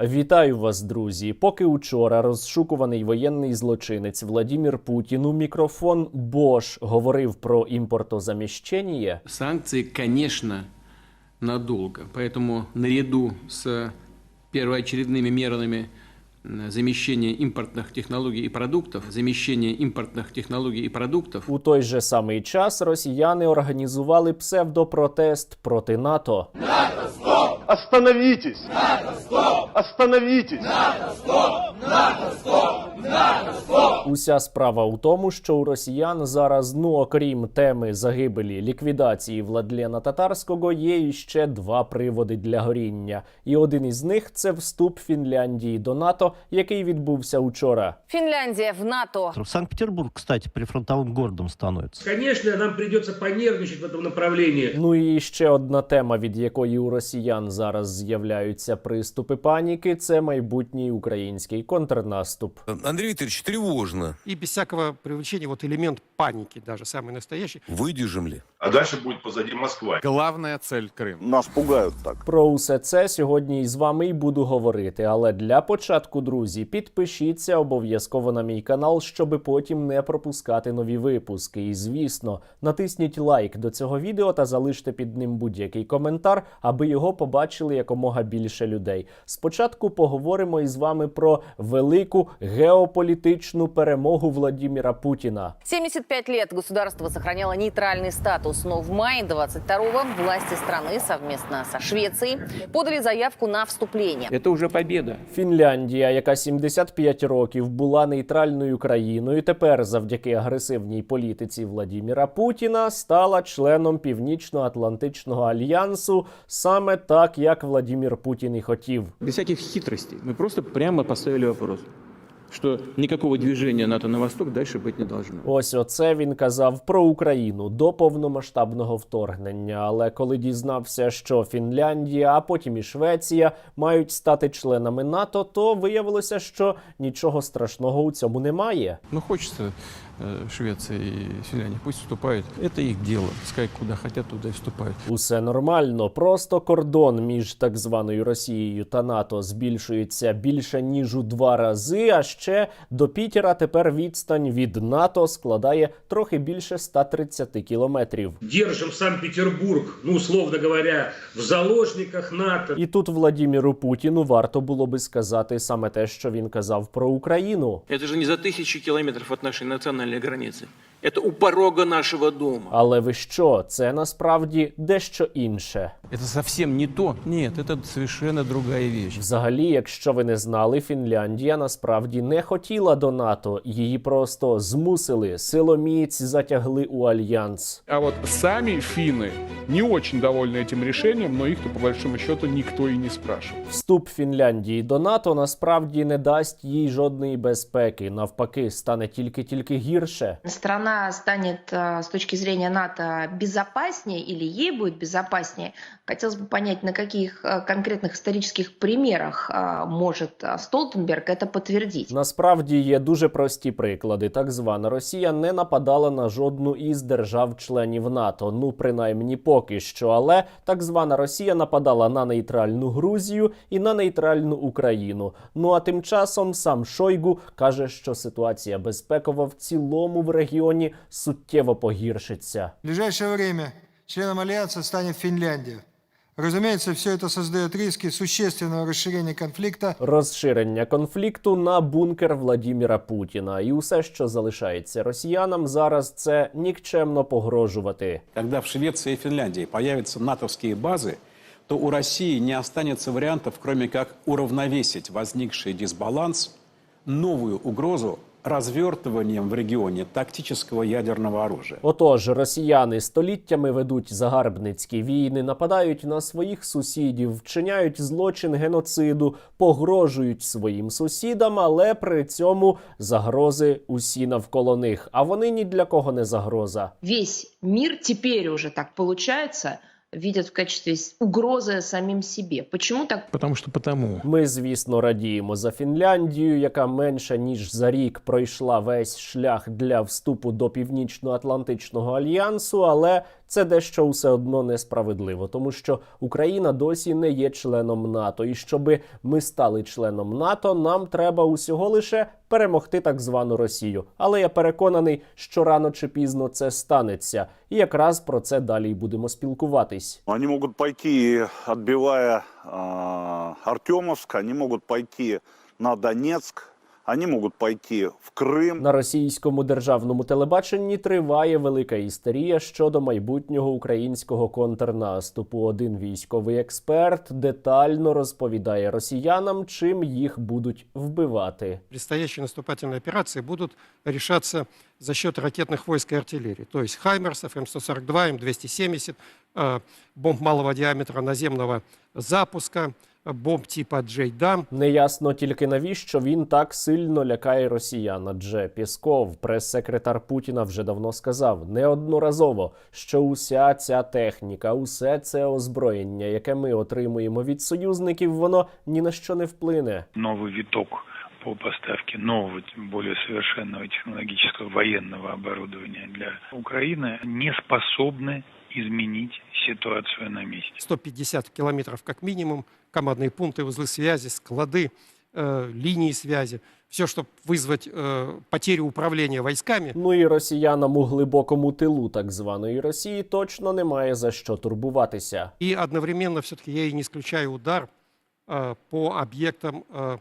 Вітаю вас, друзі. Поки учора розшукуваний воєнний злочинець Владімір Путін у мікрофон Бош говорив про імпортозаміщення, Санкции, конечно, надолго. Поэтому наряду с первоочередными мерами м, замещения импортных технологий и продуктов, замещения импортных технологий и продуктов, у той же самий час росіяни організували псевдопротест проти НАТО. Остановитесь! Остановитесь! Уся справа у тому, що у росіян зараз, ну окрім теми загибелі ліквідації Владлена Татарського, є іще два приводи для горіння. І один із них це вступ Фінляндії до НАТО, який відбувся учора. Финляндия в НАТО. Санкт-Петербург, кстати, прифронтовым городом становится. Конечно, нам придется понервничать в этом направлении. Ну і ще одна тема, від якої у росіян зараз з'являються приступи паніки, це майбутній український контрнаступ. Андрій Андрей Викторович, тревожно. и без всякого привлечения вот элемент паники даже самый настоящий. Выдержим ли? А дальше будет позади Москва. Главная цель Крым. Нас пугают так. Про усе це сьогодні із вами і буду говорити. Але для початку, друзі, підпишіться обов'язково на мій канал, щоби потім не пропускати нові випуски. І звісно, натисніть лайк до цього відео та залиште під ним будь-який коментар, аби його побачили якомога більше людей. Спочатку поговоримо із вами про велику геополітичну перемогу Владіміра Путіна. 75 лет государство сохраняло нейтральный статус, но в мае 22-го власти страны совместно со Швецией подали заявку на вступление. это уже победа. Фінляндія, яка 75 років була нейтральною країною, тепер завдяки агресивній політиці Владіміра Путіна стала членом Північно-Атлантичного альянсу саме так, як Владімір Путін і хотів. Без всяких хитростей. Мы просто прямо поставили вопрос, что ніякого движення НАТО на восток далі бути не должно. Ось оце він казав про Україну до повномасштабного вторгнення. Але коли дізнався, що Фінляндія, а потім і Швеція мають стати членами НАТО, то виявилося, що нічого страшного у цьому немає. Ну, хочется э, Швеция и Финляндия, пусть вступают. Это их дело. Пускай куда хотят, туда и вступают. Усе нормально, просто кордон між так званою Росією та НАТО збільшується більше ніж у два рази. А ще до Пітера тепер відстань від НАТО складає трохи більше 130 кілометрів. Держим Санкт-Петербург, ну, условно говоря, в заложниках НАТО. І тут Владіміру Путіну варто було би сказати саме те, що він казав про Україну. Это же не за тысячи километров от нашей национальной границы. Это у порога нашего дома. Але ви що? Це насправді дещо інше. Это совсем не то. Нет, это совершенно другая вещь. Взагалі, якщо ви не знали, Фінляндія насправді не хотіла до НАТО, її просто змусили, силоміць затягли у альянс. А вот сами финны не очень довольны этим решением, но их-то по большому счету никто и не спрашивал. Вступ Фінляндії до НАТО насправді не дасть їй жодної безпеки. Навпаки, стане тільки-тільки гірше. страна станет э, с точки зрения НАТО безопаснее или ей будет безопаснее, хотелось бы понять, на каких э, конкретных исторических примерах э, может э, Столтенберг это подтвердить. Насправді є дуже прості приклади. Так звана Росія не нападала на жодну із держав-членів НАТО. Ну принаймні поки що. Але так звана Росія нападала на нейтральну Грузію і на нейтральну Україну. Ну а тим часом сам Шойгу каже, що ситуація безпекова в цілому в регіоні суттєво погіршиться. В ближайшее время членом Альянса станет Финляндия. Разумеется, все это создает риски существенного расширения конфликта Розширення конфлікту на бункер Владіміра Путіна, і усе, що залишається росіянам зараз, це нікчемно погрожувати. Когда в Швеции и Финляндии появятся натовские базы, то у России не останется вариантов, кроме как уравновесить возникший дисбаланс, новую угрозу развертыванием в регионе тактического ядерного оружия. Отож, росіяни століттями ведуть загарбницькі війни, нападають на своїх сусідів, вчиняють злочин геноциду, погрожують своїм сусідам, але при цьому загрози усі навколо них. А вони ні для кого не загроза. Весь мир теперь уже так получается видят в качестве угрози самим собі. Почему так Потому що потому. Ми, звісно, радіємо за Фінляндію, яка менше ніж за рік пройшла весь шлях для вступу до Північно-Атлантичного альянсу, але це дещо все одно несправедливо, тому що Україна досі не є членом НАТО. І щоби ми стали членом НАТО, нам треба усього лише перемогти так звану Росію. Але я переконаний, що рано чи пізно це станеться, і якраз про це далі будемо спілкуватись. Они могут пойти, отбивая э, Артемовск, они могут пойти на Донецк, они могут пойти в Крым. На російському державному телебаченні триває велика істерія щодо майбутнього українського контрнаступу. Один військовий експерт детально розповідає росіянам, чим їх будуть вбивати. Предстоящие наступательные операции будут решаться за счет ракетных войск и артиллерии. То есть «Хаймерсов», М-142, М-270, э, бомб малого диаметра наземного запуска, э, бомб типа «Джейдам». Неясно тільки навіщо він так сильно лякає росіян. Адже Пісков, прес-секретар Путіна, вже давно сказав неодноразово, що уся ця техніка, усе це озброєння, яке ми отримуємо від союзників, воно ні на що не вплине. Новий виток по поставке нового, более совершенного технологического военного оборудования для Украины не способны изменить ситуацию на месте. 150 километров как минимум, командные пункты, узлы связи, склады, э, линии связи. Все, чтобы вызвать э, потерю управления войсками. Ну і росіянам у глибокому тилу так званої Росії точно немає за що турбуватися. И одновременно все-таки я и не исключаю удар э, по объектам э,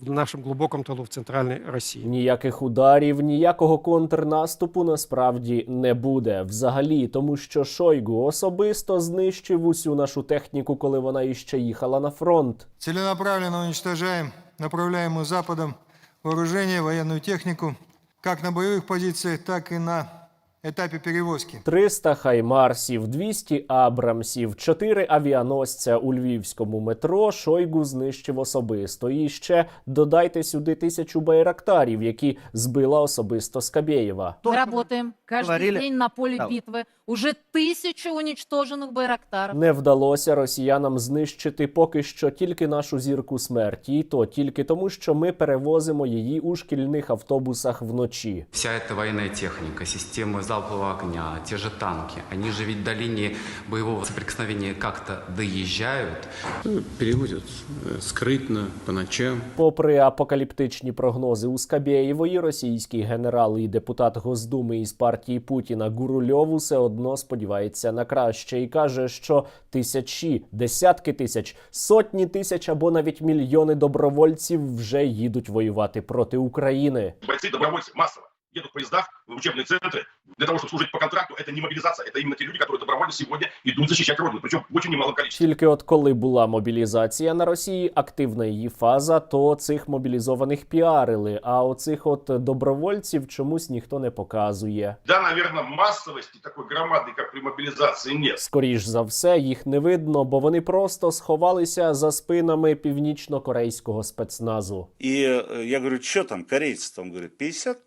в нашем глубоком тылу в центральной России. Ніяких ударів, ніякого контрнаступу насправді не буде взагалі, тому що Шойгу особисто знищив усю нашу техніку, коли вона іще їхала на фронт. Целенаправленно уничтожаем направляемую Западом вооружение, военную технику, как на боевых позициях, так и на этапе перевозки. 300 хаймарсів, 200 абрамсів, 4 авіаносця у львівському метро Шойгу знищив особисто. І ще додайте сюди тисячу байрактарів, які збила особисто Скабєєва. Мы работаем каждый говорили- день на поле Да. битвы. Уже тысячи уничтоженных байрактаров. Не вдалося росіянам знищити поки що тільки нашу зірку смерті, і то тільки тому, що ми перевозимо її у шкільних автобусах вночі. Вся эта военная техника, системы залпового огня, те же танки, они же ведь до линии боевого соприкосновения как-то доезжают. Ну, Перевозят э, скрытно, по ночам. Попри апокаліптичні прогнози у Скабєєвої, російський генерал і депутат Госдуми із партії Путіна Гурульов усе одно сподівається на краще і каже, що тисячі, десятки тисяч, сотні тисяч або навіть мільйони добровольців вже їдуть воювати проти України. Бойцы, добровольцы массово едут в поездах в учебные центры для того, чтобы служить по контракту. Это не мобилизация, это именно те люди, которые добровольно сегодня идут защищать Родину, причем в очень немалом количестве. Тільки от коли була мобілізація на Росії, активна її фаза, то цих мобілізованих піарили. А оцих от добровольців чомусь ніхто не показує. Да, наверное, массовости такой громадной, как при мобилизации, нет. Скоріш за все, їх не видно, бо вони просто сховалися за спинами північно-корейського спецназу. И э, я говорю, что там, корейцы там, говорят, 50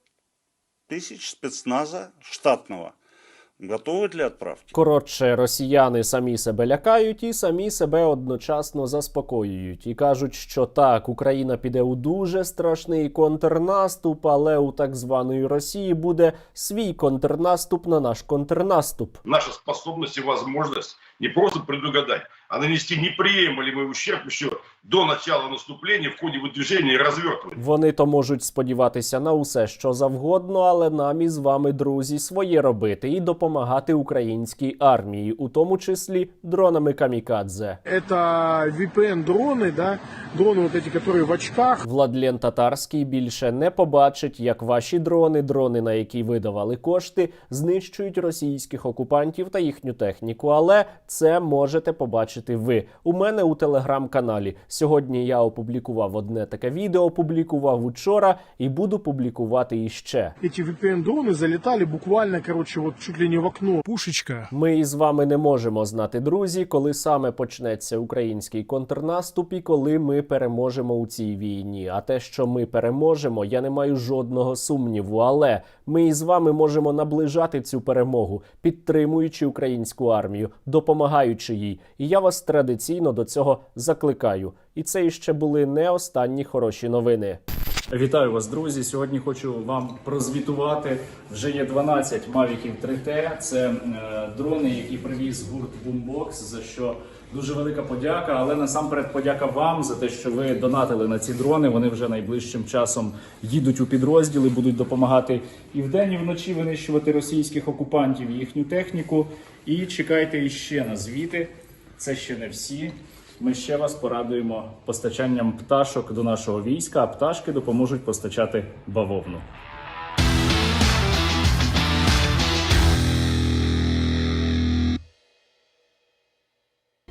тысяч спецназа штатного готовы для отправки. Коротше, росіяни самі себе лякають і самі себе одночасно заспокоюють і кажуть, що так, Україна піде у дуже страшний контрнаступ, але у так званої Росії буде свій контрнаступ на наш контрнаступ. Наша способность и возможность не просто предугадать, а нанести неприемлемый ущерб еще до начала наступления в ходе выдвижения и развертывания. Вони то можуть сподіватися на усе, що завгодно, але нам із вами, друзі, своє робити і допомагати українській армії, у тому числі дронами камікадзе. Это VPN-дроны, да, дроны вот эти, которые в очках. Владлен Татарський більше не побачить, як ваші дрони, дрони, на які видавали кошти, знищують російських окупантів та їхню техніку. Але це можете побачити ви у мене у телеграм-каналі. Сьогодні я опублікував одне таке відео, опублікував учора і буду публікувати іще. Эти VPN-дроны залетали буквально, короче, вот чуть ли не в окно. Пушечка. Ми із вами не можемо знати, друзі, коли саме почнеться український контрнаступ і коли ми переможемо у цій війні. А те, що ми переможемо, я не маю жодного сумніву. Але ми із вами можемо наближати цю перемогу, підтримуючи українську армію, допомагаючи їй. І я вас традиційно до цього закликаю. І це іще були не останні хороші новини. Вітаю вас, друзі. Сьогодні хочу вам прозвітувати. Вже є 12 Mavic 3T. Це е, дрони, які привіз гурт Boombox, за що дуже велика подяка. Але насамперед подяка вам за те, що ви донатили на ці дрони. Вони вже найближчим часом їдуть у підрозділи, будуть допомагати і вдень, і вночі винищувати російських окупантів, їхню техніку. І чекайте іще на звіти. Це ще не всі. Ми ще вас порадуємо постачанням пташок до нашого війська, а пташки допоможуть постачати бавовну.